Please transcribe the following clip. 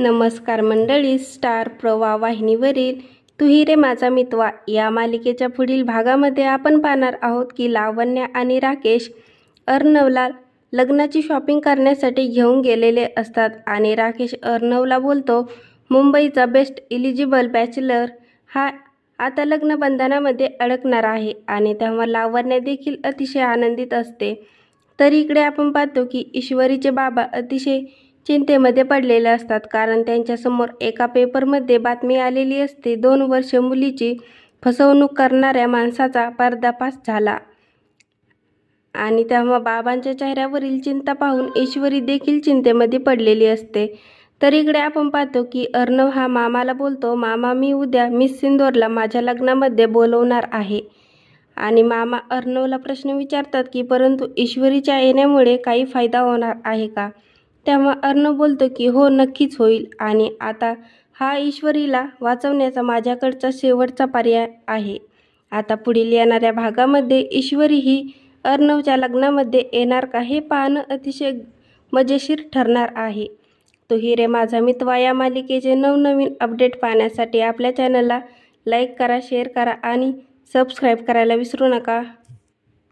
नमस्कार मंडळी स्टार प्रवा वाहिनीवरील तुही रे माझा मितवा. या मालिकेच्या पुढील भागामध्ये आपण पाहणार आहोत की लावण्य आणि राकेश अर्णवला लग्नाची शॉपिंग करण्यासाठी घेऊन गेलेले असतात आणि राकेश अर्णवला बोलतो मुंबईचा बेस्ट इलिजिबल बॅचलर हा आता लग्नबंधनामध्ये अडकणार आहे आणि तेव्हा लावण्य देखील अतिशय आनंदित असते. तर इकडे आपण पाहतो की ईश्वरीचे बाबा अतिशय चिंतेमध्ये पडलेले असतात. कारण त्यांच्यासमोर एका पेपरमध्ये बातमी आलेली असते दोन वर्ष मुलीची फसवणूक करणाऱ्या माणसाचा पर्दाफाश झाला. आणि तेव्हा बाबांच्या चेहऱ्यावरील चिंता पाहून ईश्वरी देखील चिंतेमध्ये पडलेली असते. तर इकडे आपण पाहतो की अर्णव हा मामाला बोलतो मामा मी उद्या मिस सिंदोरला माझ्या लग्नामध्ये बोलवणार आहे. आणि मामा अर्णवला प्रश्न विचारतात की परंतु ईश्वरीच्या येण्यामुळे काही फायदा होणार आहे का? तेव्हा अर्णव बोलतो की हो नक्कीच होईल. आणि आता हा ईश्वरीला वाचवण्याचा माझ्याकडचा शेवटचा पर्याय आहे. आता पुढील येणाऱ्या भागामध्ये ईश्वरी ही अर्णवच्या लग्नामध्ये येणार का हे पाहणं अतिशय मजेशीर ठरणार आहे. तो हिरे माझा मितवा या मालिकेचे नवनवीन अपडेट पाहण्यासाठी आपल्या चॅनलला लाईक करा शेअर करा आणि सबस्क्राईब करायला विसरू नका.